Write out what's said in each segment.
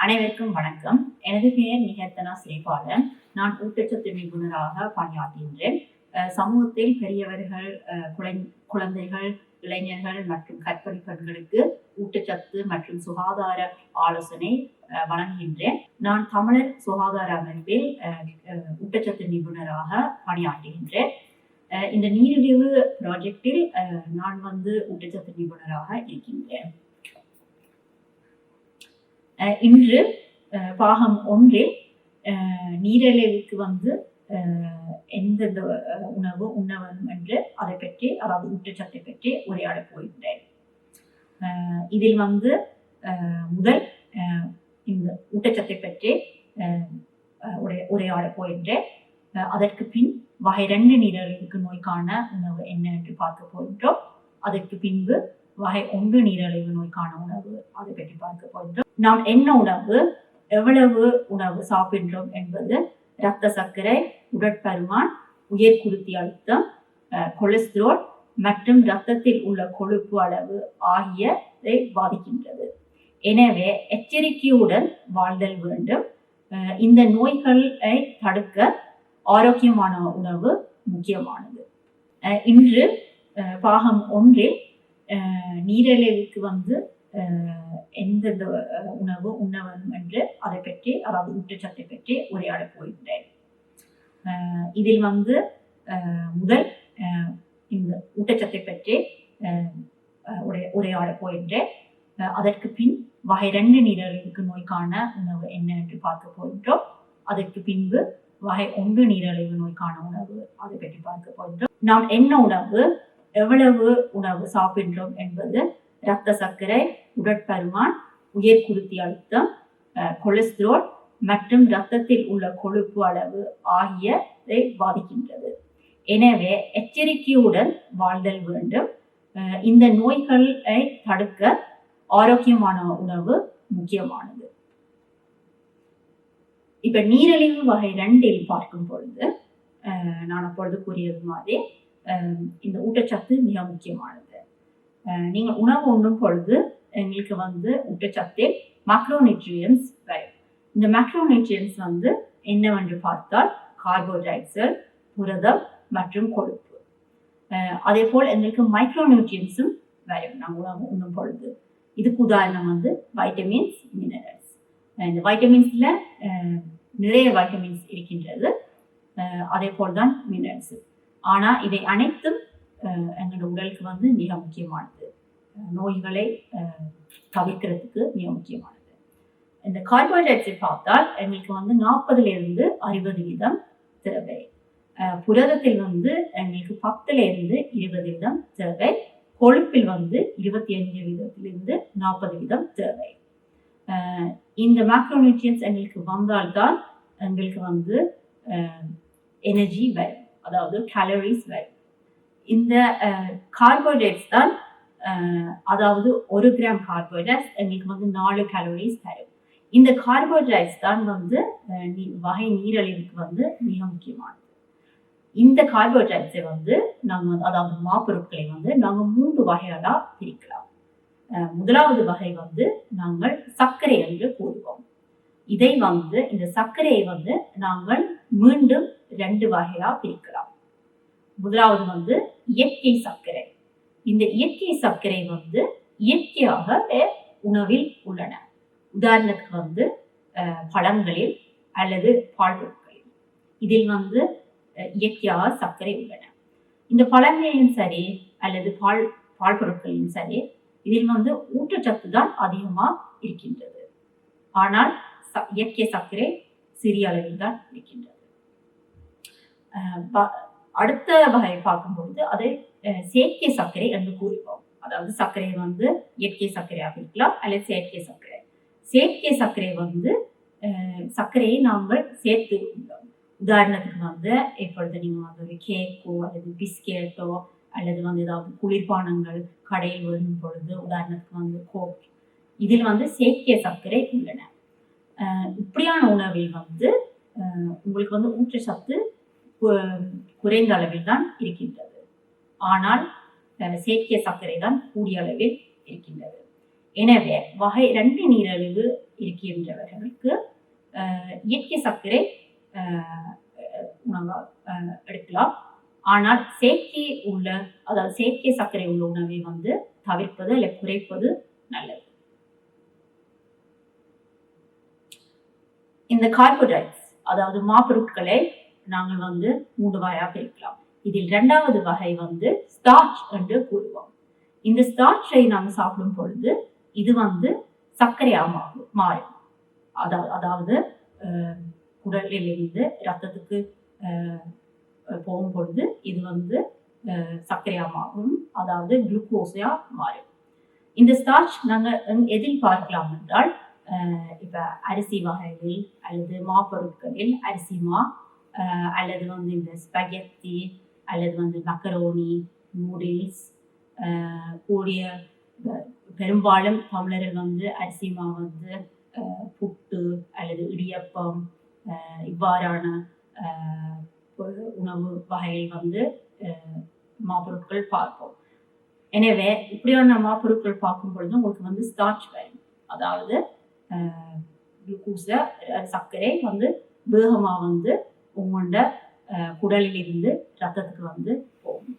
அனைவருக்கும் வணக்கம். எனது பெயர் நிகர்த்தனா ஸ்ரீபாலன் நான் ஊட்டச்சத்து நிபுணராக பணியாற்றுகின்றேன். சமூகத்தில் பெரியவர்கள் குழந்- குழந்தைகள் இளைஞர்கள் மற்றும் கற்பனை பெண்களுக்கு ஊட்டச்சத்து மற்றும் சுகாதார ஆலோசனை வழங்குகின்றேன். நான் தமிழர் சுகாதார அமைப்பில் ஊட்டச்சத்து நிபுணராக பணியாற்றுகின்றேன். இந்த நீரிழிவு ப்ராஜெக்டில் நான் வந்து ஊட்டச்சத்து நிபுணராக இருக்கின்றேன். இன்று பாகம் ஒன்றில் நீரிழிவுக்கு வந்து எந்தெந்த உணவு உண்ண வேண்டும் என்று அதை பற்றி அதாவது ஊட்டச்சத்தை பற்றி உரையாடப் போகின்றேன். இதில் வந்து முதல் இந்த ஊட்டச்சத்தை பற்றி உரை உரையாடப் போகின்றேன். அதற்கு பின் வகை ரெண்டு நீரிழிவுக்கு நோய்க்கான உணவு என்ன என்று பார்க்க போகின்றோம். அதற்கு பின்பு வகை ஒன்று நீரிழிவு நோய்க்கான உணவு. அதை பற்றி பார்க்க போகின்றோம். நாம் என்ன உணவு எவ்வளவு உணவு சாப்பிடுகிறோம் என்பது இரத்த சர்க்கரை உடற்பருமான் உயர் குருத்தி அழுத்தம் கொலஸ்ட்ரோல் மற்றும் இரத்தத்தில் உள்ள கொழுப்பு அளவு ஆகியவை பாதிக்கின்றது. எனவே எச்சரிக்கையுடன் வாழ்தல் வேண்டும். இந்த நோய்களை தடுக்க ஆரோக்கியமான உணவு முக்கியமானது. இன்று பாகம் ஒன்றில் நீரிழிவுக்கு வந்து எந்தெந்த உணவு உண்ண வேண்டும் என்று அதை பற்றி அதாவது ஊட்டச்சத்தை பற்றி உரையாட போகின்றேன். இதில் வந்து முதல் இந்த ஊட்டச்சத்தை பற்றி உரை உரையாடப் போகின்றேன். அதற்கு பின் வகை ரெண்டு நீரிழிவுக்கு நோய்க்கான உணவு என்ன என்று பார்க்க போகின்றோம். அதற்கு பின்பு வகை ஒன்று நீரிழிவு நோய்க்கான உணவு அதை பற்றி பார்க்க போகின்றோம். நாம் என்ன உணவு எவ்வளவு உணவு சாப்பிடுகிறோம் என்பது இரத்த சர்க்கரை உடற்பருமான் உயர் குருத்தி அழுத்தம் அஹ், கொலஸ்ட்ரால் மற்றும் இரத்தத்தில் உள்ள கொழுப்பு அளவு ஆகியவை பாதிக்கின்றது. எனவே எச்சரிக்கையுடன் வாழ்தல் வேண்டும். அஹ், இந்த நோய்களை தடுக்க ஆரோக்கியமான உணவு முக்கியமானது. இப்ப நீரிழிவு வகை ரெண்டில் பார்க்கும் பொழுது நான் அப்பொழுது கூறியது மாதிரி இந்த ஊட்டச்சத்து மிக முக்கியமானது. நீங்கள் உணவு உண்ணும் பொழுது எங்களுக்கு வந்து ஊட்டச்சத்தில் மேக்ரோநியூட்ரியன்ஸ் வரும் இந்த மேக்ரோநியூட்ரியன்ஸ் வந்து என்னவென்று பார்த்தால் கார்போஹைட்ரேட்ஸ்கள் புரதம் மற்றும் கொழுப்பு. அதே போல் எங்களுக்கு மைக்ரோநியூட்ரியன்ஸும் வரும் நாங்கள் உணவு உண்ணும் பொழுது. இதுக்கு உதாரணம் வந்து வைட்டமின்ஸ் மினரல்ஸ் இந்த வைட்டமின்ஸில் நிறைய வைட்டமின்ஸ் இருக்கின்றது. அதே போல் தான் மினரல்ஸும் ஆனா இதை அனைத்தும் எங்களோட உடலுக்கு வந்து மிக முக்கியமானது. நோய்களை தவிர்க்கிறதுக்கு மிக முக்கியமானது. இந்த கார்போஹைட்ரேட்ஸை பார்த்தால் எங்களுக்கு வந்து நாற்பதுல இருந்து அறுபது வீதம் தேவை. புரதத்தில் வந்து எங்களுக்கு பத்துல இருந்து இருபது வீதம் தேவை. கொழுப்பில் வந்து இருபத்தி அஞ்சு வீதத்திலிருந்து நாற்பது வீதம் தேவை. இந்த இந்த மேக்ரோநியூட்ரியன்ஸ் எங்களுக்கு வந்தால்தான் எங்களுக்கு வந்து எனர்ஜி வரும். அதாவது கேலரிஸ் வரும் இந்த கார்போஹைட்ரேட்ஸ் தான் அதாவது ஒரு கிராம் கார்போஹைட்ரேட்ஸ் எங்களுக்கு வந்து நாலு கேலரிஸ் தரும். இந்த கார்போஹைட்ரேட்ஸ் தான் வந்து வகை நீரழிவுக்கு வந்து மிக முக்கியமானது. இந்த கார்போஹைட்ரேட்ஸை வந்து நாங்கள் வந்து அதாவது மாப்பொருட்களை வந்து நாங்கள் மூன்று வகையாக பிரிக்கலாம். முதலாவது வகை வந்து நாங்கள் சர்க்கரை என்று கூறுவோம். இதை வந்து இந்த சர்க்கரையை வந்து நாங்கள் மீண்டும் ரெண்டு வகையா பிரிக்கலாம். முதலாவது வந்து இயற்கை சர்க்கரை. இந்த இயற்கை சர்க்கரை வந்து இயற்கையாக உணவில் உள்ளன. உதாரணத்துக்கு வந்து பழங்களில் அல்லது பால் பொருட்களில். இதில் வந்து இயற்கையாக சர்க்கரை உள்ளன. இந்த பழங்களிலும் சரி அல்லது பால் பால் பொருட்களிலும் சரி இதில் வந்து ஊட்டச்சத்து தான் அதிகமாக இருக்கின்றது. ஆனால் இயற்கை சர்க்கரை சிறிய அளவில் தான் இருக்கின்றது. அடுத்த வகை பார்க்கும்பொழுது அதை செயற்கை சர்க்கரை என்று கூறுவோம் அதாவது சர்க்கரை வந்து இயற்கை சர்க்கரையாக இருக்கலாம் அல்லது செயற்கை சர்க்கரை. செயற்கை சர்க்கரை வந்து சர்க்கரையை நாங்கள் சேர்த்து உள்ளோம் உதாரணத்துக்கு வந்து இப்பொழுது நீங்கள் வந்து ஒரு கேக்கோ அல்லது பிஸ்கெட்டோ அல்லது வந்து ஏதாவது குளிர்பானங்கள் கடையில் வரும் பொழுது உதாரணத்துக்கு வந்து கோக் இதில் வந்து செயற்கை சர்க்கரை உள்ளன. இப்படியான உணவில் வந்து உங்களுக்கு வந்து ஊற்று சத்து குறைந்த அளவில் தான் இருக்கின்றது. ஆனால் செயற்கை சர்க்கரை தான் கூடிய அளவில் இருக்கின்றது. எனவே வகை ரெண்டு நீரழிவு இருக்கின்றவர்களுக்கு இயற்கை சர்க்கரை உணவாக எடுக்கலாம். ஆனால் செயற்கை உள்ள அதாவது செயற்கை சர்க்கரை உள்ள உணவை வந்து தவிர்ப்பது இல்லை குறைப்பது நல்லது. இந்த கார்போஹைட்ரேட்ஸ் அதாவது மாப்பொருட்களை நாங்கள் வந்து மூன்று வகையாக பிரிக்கலாம் இதில் இரண்டாவது வகை வந்து ஸ்டார்ச் என்று கூறுவோம். இந்த ஸ்டார்ச்சை நாங்கள் சாப்பிடும் பொழுது இது வந்து சர்க்கரையாக மாறும் மாறும். அதாவது அதாவது உடலில் குடலிலிருந்து ரத்தத்துக்கு போகும் பொழுது இது வந்து சர்க்கரையாக மாறும் அதாவது குளுக்கோஸையா மாறும். இந்த ஸ்டார்ச் நாங்கள் எதில் பார்க்கலாம் என்றால் இப்போ இப்ப அரிசி வகைகளில் அல்லது மாப்பொருட்களில் அரிசி மா அல்லது வந்து இந்த ஸ்பகெத்தி அல்லது வந்து மக்கரோனி நூடுல்ஸ் கூடிய பெரும்பாலும் தமிழர்கள் வந்து அரிசி மாவு வந்து புட்டு அல்லது இடியப்பம் இவ்வாறான உணவு வகையில் வந்து மாப்பொருட்கள் பார்ப்போம். எனவே இப்படியான மாப்பொருட்கள் பார்க்கும் பொழுது உங்களுக்கு வந்து ஸ்டார்ச் வரும் அதாவது குளுக்கோஸ சர்க்கரை வந்து வேகமா வந்து உங்களோட குடலில் இருந்து ரத்தத்துக்கு வந்து போகும்.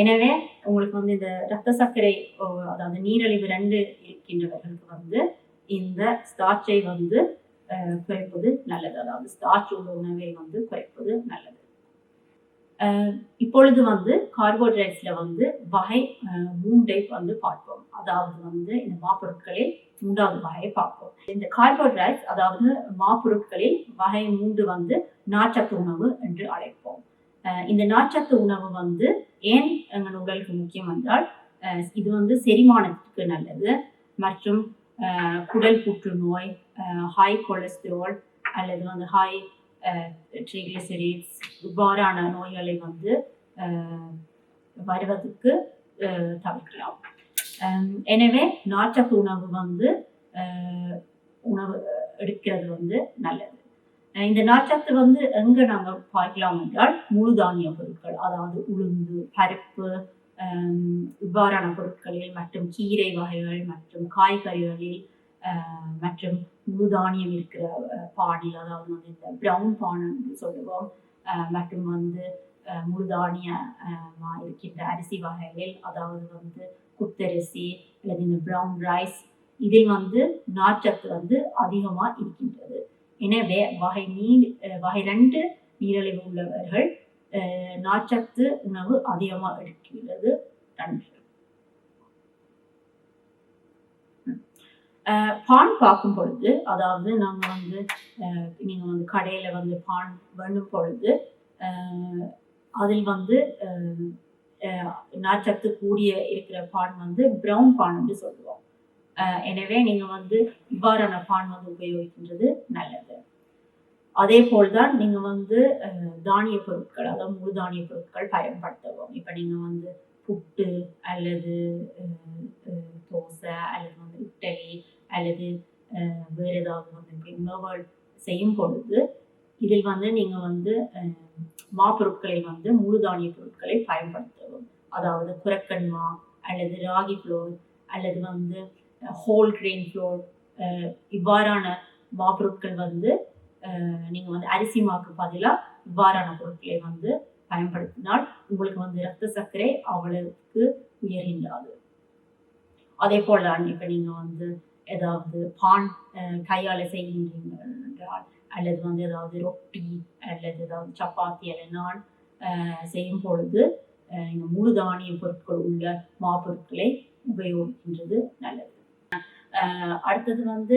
எனவே உங்களுக்கு வந்து இந்த ரத்த சர்க்கரை ஓ, அதாவது நீரழிவு ரெண்டு இருக்கின்றவர்களுக்கு வந்து இந்த ஸ்டார்ச்சை வந்து குறைப்பது நல்லது. அதாவது ஸ்டார்ச் உள்ள உணவை வந்து குறைப்பது நல்லது. இப்பொழுது வந்து கார்போஹைட்ரேட்ஸில் வந்து வகை மூணு டைப் வந்து பார்ப்போம். அதாவது வந்து இந்த மாப்பொருட்களில் மூன்றாவது வகையை பார்ப்போம். இந்த கார்போஹைட்ரேட்ஸ் அதாவது மாப்பொருட்களில் வகை மூன்று வந்து நாச்சத்து உணவு என்று அழைப்போம். இந்த நாச்சத்து உணவு வந்து ஏன் எங்கள் உடலுக்கு முக்கியம் என்றால் இது வந்து செரிமானத்துக்கு நல்லது மற்றும் குடல் புற்றுநோய் ஹை கொலஸ்ட்ரால் அல்லது வந்து ஹை ட்ரிகிளிசரிட்ஸ் இவ்வாறான நோய்களை வந்து வருவதற்கு தவிர்க்கலாம். எனவே நார்ச்சத்து உணவு வந்து உணவு எடுக்கிறது வந்து நல்லது. இந்த நாச்சத்து வந்து எங்க நாங்க பார்க்கலாம் என்றால் முழு தானிய பொருட்கள் அதாவது உளுந்து பருப்பு இவ்வாறான பொருட்களில் மற்றும் கீரை வகைகள் மற்றும் காய்கறிகளில் மற்றும் முழு தானியம் இருக்கிற அஹ், அதாவது வந்து இந்த ப்ரௌன் பான் சொல்லுவோம். மற்றும் வந்து அஹ், முழு இருக்கின்ற அரிசி வகைகள் அதாவது வந்து குத்தரிசி அல்லது இந்த ப்ரௌன் ரைஸ் இதில் வந்து நார்ச்சத்து வந்து அதிகமா இருக்கின்றது. எனவே வகை நீர் வகை ரெண்டு நீரழிவு உள்ளவர்கள் அஹ், நார்ச்சத்து உணவு அதிகமாக எடுக்கிறது நன்றி. பான் பார்க்கும் பொழுது அதாவது நாங்கள் வந்து நீங்கள் வந்து கடையில் வந்து பான் பண்ணும் பொழுது அதில் வந்து அஹ், நார்ச்சத்து கூடிய இருக்கிற பான் வந்து ப்ரௌன் பான் என்று சொல்லுவோம். எனவே நீங்கள் வந்து இவ்வாறான பான் வந்து உபயோகிக்கின்றது நல்லது. அதே போல்தான் நீங்கள் வந்து தானிய பொருட்கள் அதாவது முழு தானிய பொருட்கள் பயன்படுத்தவும். இப்போ நீங்கள் வந்து புட்டு அல்லது தோசை அல்லது வந்து இட்டலி அல்லது வேறு ஏதாவது ஒன்று இப்படி செய்யும் பொழுது இதில் வந்து நீங்கள் வந்து அஹ், மாப்பொருட்களில் வந்து முழு தானிய பொருட்களை பயன்படுத்தவும். அதாவது குரக்கன்மா அல்லது ராகி ஃப்ளோர் அல்லது வந்து ஹோல் கிரெயின் ஃப்ளோர் இவ்வாறான மாப்பொருட்கள் வந்து நீங்கள் வந்து அரிசி மாவுக்கு பதிலாக இவ்வாறான பொருட்களை வந்து பயன்படுத்தினால் உங்களுக்கு வந்து ரத்த சர்க்கரை அவ்வளவுக்கு உயர்கின்றாது. அதே போல் தான் இப்போ நீங்கள் வந்து ஏதாவது பான் கையால் செய்கின்றால் செய்கின்றீர்கள் என்றால் அல்லது வந்து ஏதாவது ரொட்டி அல்லது ஏதாவது சப்பாத்தி அல்ல நான் செய்யும் பொழுது இந்த முழு தானிய பொருட்கள் உள்ள மாப்பொருட்களை உபயோகிக்கின்றது நல்லது. அடுத்தது வந்து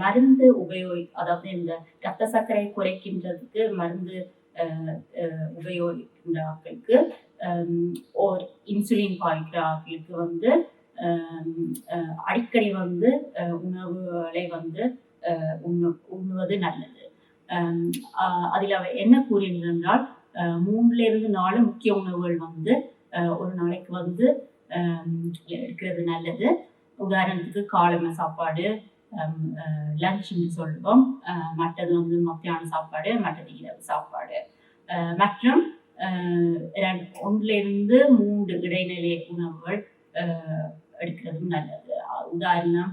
மருந்து உபயோகி அதாவது இந்த ரத்த சர்க்கரை குறைக்கின்றதுக்கு மருந்து உபயோகிக்கின்ற ஆக்களுக்கு ஓர் ஒரு இன்சுலின் பாய்க்கிற ஆட்களுக்கு வந்து அடிக்கடி வந்து உணவுகளை வந்து உண்ணு உண்ணுவது நல்லது. அதில் அவ என்ன கூறியிருந்தால் என்றால் மூணுல இருந்து நாலு முக்கிய உணவுகள் வந்து ஒரு நாளைக்கு வந்து எடுக்கிறது நல்லது. உதாரணத்துக்கு காலமை சாப்பாடு லஞ்சுன்னு சொல்லுவோம். மற்றது வந்து மத்தியான சாப்பாடு மற்றது இரவு சாப்பாடு. மற்றும் ரெண்டு- ஒன்றிலிருந்து மூன்று இடைநிலை உணவுகள் எடுக்கிறதும் நல்லது. உதாரணம்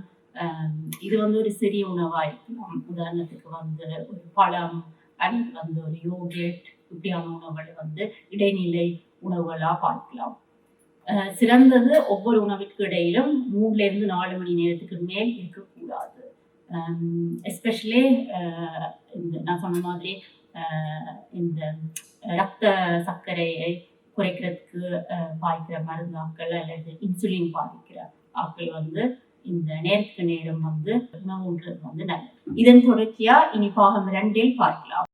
இது வந்து ஒரு சிறிய உணவா இருக்கலாம் உதாரணத்துக்கு வந்து ஒரு பழம் அல்லது வந்து ஒரு யோகேட் இப்படியான உணவுகளை வந்து இடைநிலை உணவுகளாக பார்க்கலாம். சிறந்தது ஒவ்வொரு உணவிற்கு இடையிலும் மூணுல இருந்து நாலு மணி நேரத்துக்கு மேல் இருக்கக்கூடாது. எஸ்பெஷலி இந்த நான் சொன்ன மாதிரி இந்த ரத்த சர்க்கரையை குறைக்கிறதுக்கு அஹ், பாய்க்கிற மருந்தாக்கள் அல்லது இன்சுலின் பாதிக்கிற ஆக்கள் வந்து இந்த நேரத்துக்கு நேரம் வந்து உணவுன்றது வந்து நல்லது. இதன் தொடர்ச்சியா இனி பாகம் ரெண்டில் பார்க்கலாம்.